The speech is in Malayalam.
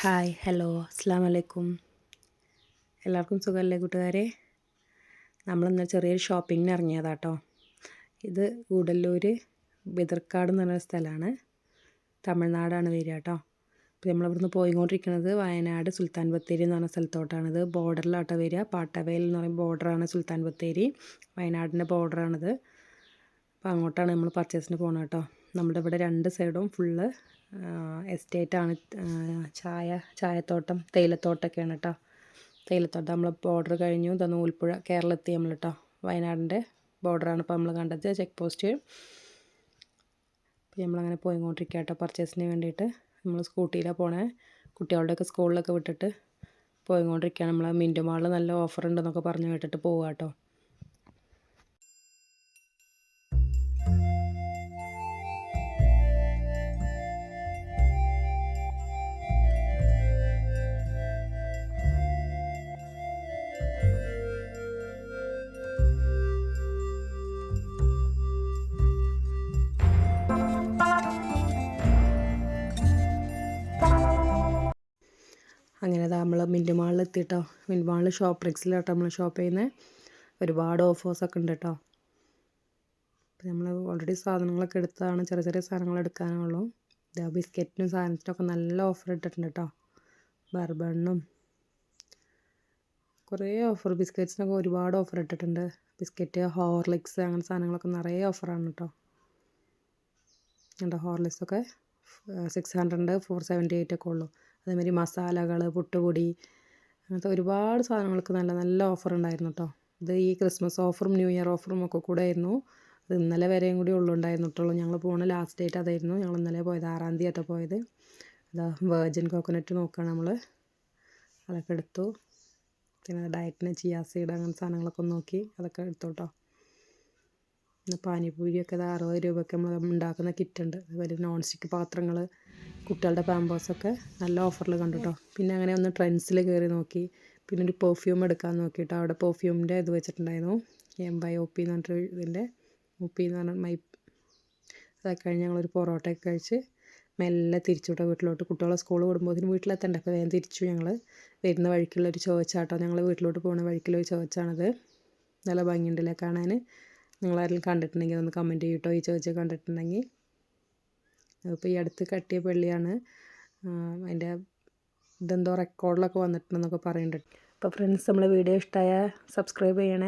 ഹായ് ഹലോ അസ്സാം വലൈക്കും എല്ലാവർക്കും സുഖമല്ലേ കൂട്ടുകാരെ? നമ്മളിന്ന് ചെറിയൊരു ഷോപ്പിങ്ങിന് ഇറങ്ങിയതാട്ടോ. ഇത് ഗൂഡല്ലൂർ ബിദർക്കാട് എന്ന് പറഞ്ഞ സ്ഥലമാണ്. തമിഴ്നാടാണ് വരിക കേട്ടോ. അപ്പോൾ നമ്മളിവിടുന്ന് പോയിക്കൊണ്ടിരിക്കുന്നത് വയനാട് സുൽത്താൻ ബത്തേരി എന്ന് പറഞ്ഞ സ്ഥലത്തോട്ടാണിത്. ബോർഡറിലാട്ടോ വരിക. പാട്ടവേൽ എന്ന് പറയുന്ന ബോർഡറാണ് സുൽത്താൻ ബത്തേരി വയനാടിന്റെ ബോർഡറാണിത്. അപ്പോൾ അങ്ങോട്ടാണ് നമ്മൾ പർച്ചേസിന് പോകുന്നത് കേട്ടോ. നമ്മുടെ ഇവിടെ രണ്ട് സൈഡും ഫുള്ള് എസ്റ്റേറ്റാണ് ചായ ചായത്തോട്ടം തേയിലത്തോട്ടമൊക്കെയാണ് കേട്ടോ തേയിലത്തോട്ടം നമ്മൾ ബോർഡർ കഴിഞ്ഞു. ഇതാ നൂൽപ്പുഴ കേരളത്തിൽ നമ്മൾ കേട്ടോ വയനാടിന്റെ ബോർഡറാണ് ഇപ്പോൾ നമ്മൾ കണ്ടത്. ചെക്ക് പോസ്റ്റ് അപ്പോൾ നമ്മളങ്ങനെ പോയിക്കൊണ്ടിരിക്കുക കേട്ടോ പർച്ചേസിന് വേണ്ടിയിട്ട്. നമ്മൾ സ്കൂട്ടിയിലാണ് പോണേ. കുട്ടികളുടെയൊക്കെ സ്കൂളിലൊക്കെ വിട്ടിട്ട് പോയിക്കൊണ്ടിരിക്കുകയാണ് നമ്മൾ മിന്റു നല്ല ഓഫർ ഉണ്ടെന്നൊക്കെ പറഞ്ഞ് കേട്ടിട്ട് പോവുക കേട്ടോ അങ്ങനെ നമ്മൾ മിന്റ് മാളിൽ എത്തിയിട്ടോ മിന്റ് മാളിൽ ഷോപ്പ് റിക്സിലാട്ടോ നമ്മൾ ഷോപ്പ് ചെയ്യുന്നത് ഒരുപാട് ഓഫേഴ്സൊക്കെ ഉണ്ട് കേട്ടോ അപ്പോൾ നമ്മൾ ഓൾറെഡി സാധനങ്ങളൊക്കെ എടുത്തതാണ് ചെറിയ ചെറിയ സാധനങ്ങൾ എടുക്കാനുള്ളൂ. ഇതാ ബിസ്ക്കറ്റിനും സാധനത്തിനൊക്കെ നല്ല ഓഫർ ഇട്ടിട്ടുണ്ട് കേട്ടോ ബർബണ്ണും. കുറേ ഓഫർ ബിസ്ക്കറ്റ്സിനൊക്കെ ഒരുപാട് ഓഫർ ഇട്ടിട്ടുണ്ട്. ബിസ്ക്കറ്റ് ഹോർലിക്സ് അങ്ങനെ സാധനങ്ങളൊക്കെ നിറയെ ഓഫറാണ് കേട്ടോ എന്താ ഹോർലിക്സൊക്കെ? Six hundred four seventy eight ഒക്കെ ഉള്ളൂ അതേമാതിരി മസാലകൾ പുട്ടുപൊടി അങ്ങനത്തെ ഒരുപാട് സാധനങ്ങൾക്ക് നല്ല നല്ല ഓഫർ ഉണ്ടായിരുന്നു കേട്ടോ ഇത് ഈ ക്രിസ്മസ് ഓഫറും ന്യൂ ഇയർ ഓഫറും ഒക്കെ കൂടെ ആയിരുന്നു അത് ഇന്നലെ വരെയും കൂടി ഉള്ളു ഉണ്ടായിരുന്നിട്ടുള്ളൂ ഞങ്ങൾ പോണ ലാസ്റ്റ് ഡേറ്റ് അതായിരുന്നു. ഞങ്ങൾ ഇന്നലെ പോയത് ആറാം തീയതി ആട്ടോ പോയത്. അതാ വേർജിൻ കോക്കനട്ട് നോക്കുകയാണ് നമ്മൾ അതൊക്കെ എടുത്തു. പിന്നെ ഡയറ്റിന് ചിയാ സീഡ് അങ്ങനത്തെ സാധനങ്ങളൊക്കെ നോക്കി അതൊക്കെ എടുത്തു കേട്ടോ പാനിപൂരിയൊക്കെ അത് അറുപത് രൂപയ്ക്ക് നമ്മൾ ഉണ്ടാക്കുന്ന കിറ്റുണ്ട്. അതുപോലെ നോൺ സ്റ്റിക്ക് പാത്രങ്ങൾ കുട്ടികളുടെ പാമ്പേഴ്സൊക്കെ നല്ല ഓഫറിൽ കണ്ടു കേട്ടോ പിന്നെ അങ്ങനെ ഒന്ന് ട്രെൻഡ്സിൽ കയറി നോക്കി. പിന്നെ ഒരു പെർഫ്യൂം എടുക്കാൻ നോക്കിയിട്ട് അവിടെ പെർഫ്യൂമിന്റെ ഇത് വെച്ചിട്ടുണ്ടായിരുന്നു. എം ബൈ ഒ പി എന്ന് പറഞ്ഞിട്ട് ഇതിന്റെ ഒ പി എന്ന് പറഞ്ഞാൽ മൈ അതൊക്കെ കഴിഞ്ഞ് ഞങ്ങളൊരു പൊറോട്ടയൊക്കെ കഴിച്ച് മെല്ലെ തിരിച്ചു വിട്ടോ വീട്ടിലോട്ട്. കുട്ടികളെ സ്കൂൾ വിടുമ്പോഴത്തേനും വീട്ടിലെത്തണ്ടേ? അപ്പോൾ വേഗം തിരിച്ചു ഞങ്ങൾ വരുന്ന വഴിക്കുള്ളൊരു ചോദിച്ചാട്ടോ ഞങ്ങൾ വീട്ടിലോട്ട് പോകുന്ന വഴിക്കുള്ളൊരു ചോച്ചാണത് നല്ല ഭംഗിയുണ്ടല്ലേ കാണാൻ നിങ്ങളാരെങ്കിലും കണ്ടിട്ടുണ്ടെങ്കിൽ ഒന്ന് കമന്റ് ചെയ്യൂട്ടോ. ഈ ചോദിച്ചാൽ കണ്ടിട്ടുണ്ടെങ്കിൽ. അതിപ്പോൾ ഈ അടുത്ത് കട്ടിയ പള്ളിയാണ് അതിന്റെ ഇതെന്തോ റെക്കോർഡിലൊക്കെ വന്നിട്ടുണ്ടെന്നൊക്കെ പറയുന്നുണ്ട് അപ്പോൾ ഫ്രണ്ട്സ് നമ്മളെ വീഡിയോ ഇഷ്ടമായ സബ്സ്ക്രൈബ് ചെയ്യണേ.